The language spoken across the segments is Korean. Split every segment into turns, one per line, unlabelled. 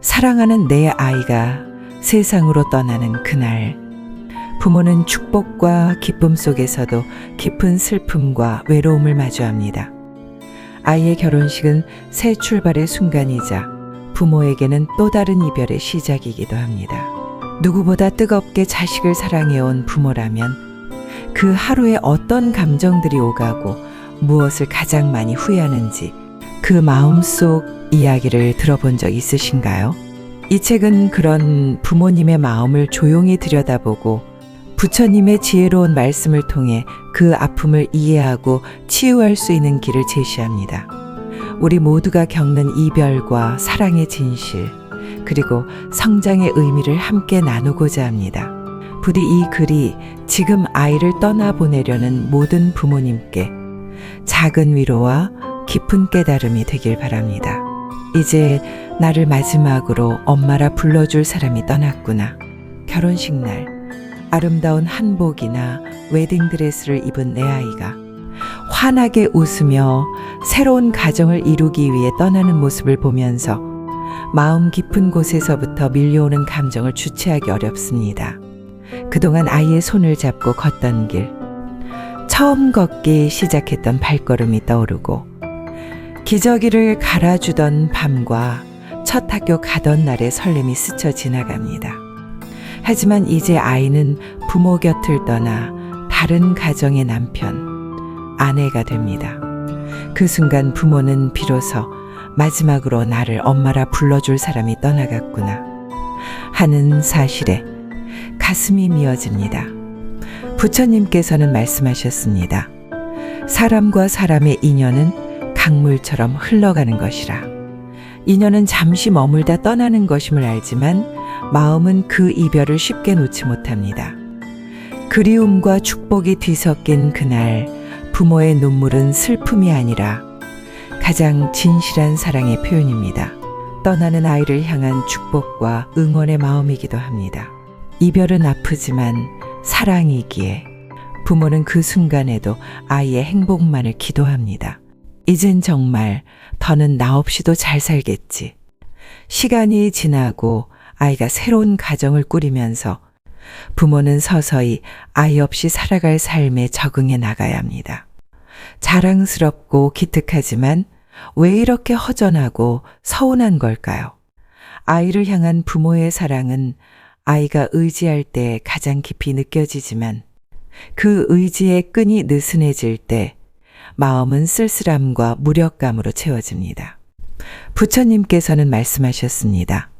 사랑하는 내 아이가 세상으로 떠나는 그날 부모는 축복과 기쁨 속에서도 깊은 슬픔과 외로움을 마주합니다. 아이의 결혼식은 새 출발의 순간이자 부모에게는 또 다른 이별의 시작이기도 합니다. 누구보다 뜨겁게 자식을 사랑해온 부모라면 그 하루에 어떤 감정들이 오가고 무엇을 가장 많이 후회하는지 그 마음속 이야기를 들어본 적 있으신가요? 이 책은 그런 부모님의 마음을 조용히 들여다보고 부처님의 지혜로운 말씀을 통해 그 아픔을 이해하고 치유할 수 있는 길을 제시합니다. 우리 모두가 겪는 이별과 사랑의 진실, 그리고 성장의 의미를 함께 나누고자 합니다. 부디 이 글이 지금 아이를 떠나보내려는 모든 부모님께 작은 위로와 깊은 깨달음이 되길 바랍니다. 이제 나를 마지막으로 엄마라 불러줄 사람이 떠났구나. 결혼식 날 아름다운 한복이나 웨딩드레스를 입은 내 아이가 환하게 웃으며 새로운 가정을 이루기 위해 떠나는 모습을 보면서 마음 깊은 곳에서부터 밀려오는 감정을 주체하기 어렵습니다. 그동안 아이의 손을 잡고 걷던 길, 처음 걷기 시작했던 발걸음이 떠오르고, 기저귀를 갈아주던 밤과 첫 학교 가던 날의 설렘이 스쳐 지나갑니다. 하지만 이제 아이는 부모 곁을 떠나 다른 가정의 남편, 아내가 됩니다. 그 순간 부모는 비로소 마지막으로 나를 엄마라 불러줄 사람이 떠나갔구나 하는 사실에 가슴이 미어집니다. 부처님께서는 말씀하셨습니다. 사람과 사람의 인연은 강물처럼 흘러가는 것이라. 인연은 잠시 머물다 떠나는 것임을 알지만 마음은 그 이별을 쉽게 놓지 못합니다. 그리움과 축복이 뒤섞인 그날 부모의 눈물은 슬픔이 아니라 가장 진실한 사랑의 표현입니다. 떠나는 아이를 향한 축복과 응원의 마음이기도 합니다. 이별은 아프지만 사랑이기에 부모는 그 순간에도 아이의 행복만을 기도합니다. 이젠 정말 더는 나 없이도 잘 살겠지. 시간이 지나고 아이가 새로운 가정을 꾸리면서 부모는 서서히 아이 없이 살아갈 삶에 적응해 나가야 합니다. 자랑스럽고 기특하지만 왜 이렇게 허전하고 서운한 걸까요? 아이를 향한 부모의 사랑은 아이가 의지할 때 가장 깊이 느껴지지만 그 의지의 끈이 느슨해질 때 마음은 쓸쓸함과 무력감으로 채워집니다. 부처님께서는 말씀하셨습니다.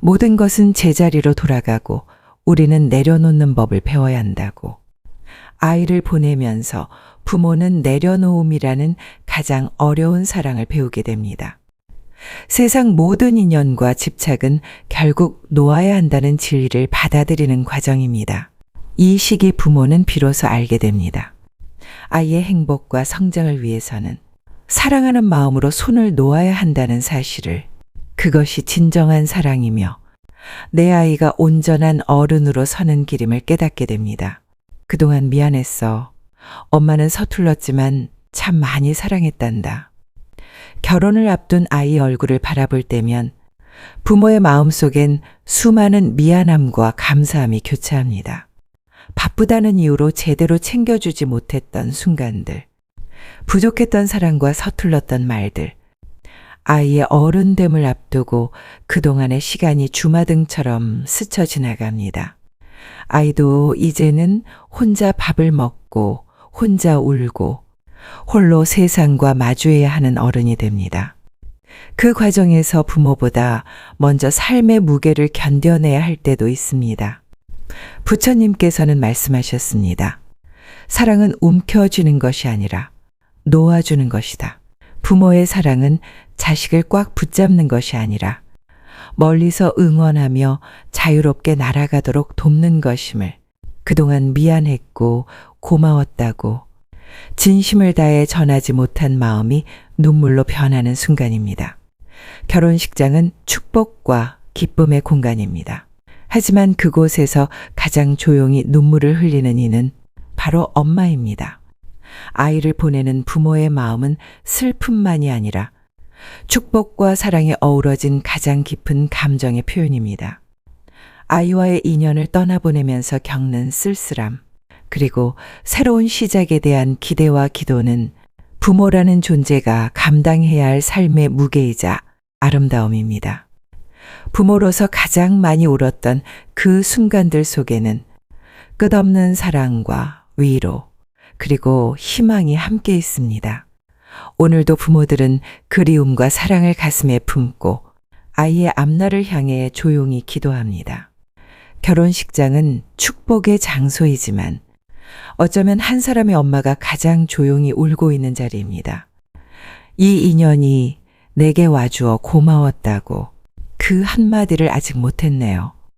모든 것은 제자리로 돌아가고 우리는 내려놓는 법을 배워야 한다고. 아이를 보내면서 부모는 내려놓음이라는 가장 어려운 사랑을 배우게 됩니다. 세상 모든 인연과 집착은 결국 놓아야 한다는 진리를 받아들이는 과정입니다. 이 시기 부모는 비로소 알게 됩니다. 아이의 행복과 성장을 위해서는 사랑하는 마음으로 손을 놓아야 한다는 사실을 그것이 진정한 사랑이며 내 아이가 온전한 어른으로 서는 길임을 깨닫게 됩니다. 그동안 미안했어. 엄마는 서툴렀지만 참 많이 사랑했단다. 결혼을 앞둔 아이 얼굴을 바라볼 때면 부모의 마음속엔 수많은 미안함과 감사함이 교차합니다. 바쁘다는 이유로 제대로 챙겨주지 못했던 순간들, 부족했던 사랑과 서툴렀던 말들, 아이의 어른됨을 앞두고 그동안의 시간이 주마등처럼 스쳐 지나갑니다. 아이도 이제는 혼자 밥을 먹고 혼자 울고 홀로 세상과 마주해야 하는 어른이 됩니다. 그 과정에서 부모보다 먼저 삶의 무게를 견뎌내야 할 때도 있습니다. 부처님께서는 말씀하셨습니다. 사랑은 움켜쥐는 것이 아니라 놓아주는 것이다. 부모의 사랑은 자식을 꽉 붙잡는 것이 아니라 멀리서 응원하며 자유롭게 날아가도록 돕는 것임을 그동안 미안했고 고마웠다고 진심을 다해 전하지 못한 마음이 눈물로 변하는 순간입니다. 결혼식장은 축복과 기쁨의 공간입니다. 하지만 그곳에서 가장 조용히 눈물을 흘리는 이는 바로 엄마입니다. 아이를 보내는 부모의 마음은 슬픔만이 아니라 축복과 사랑이 어우러진 가장 깊은 감정의 표현입니다. 아이와의 인연을 떠나보내면서 겪는 쓸쓸함, 그리고 새로운 시작에 대한 기대와 기도는 부모라는 존재가 감당해야 할 삶의 무게이자 아름다움입니다. 부모로서 가장 많이 울었던 그 순간들 속에는 끝없는 사랑과 위로, 그리고 희망이 함께 있습니다. 오늘도 부모들은 그리움과 사랑을 가슴에 품고 아이의 앞날을 향해 조용히 기도합니다. 결혼식장은 축복의 장소이지만 어쩌면 한 사람의 엄마가 가장 조용히 울고 있는 자리입니다. 이 인연이 내게 와주어 고마웠다고 그 한마디를 아직 못했네요.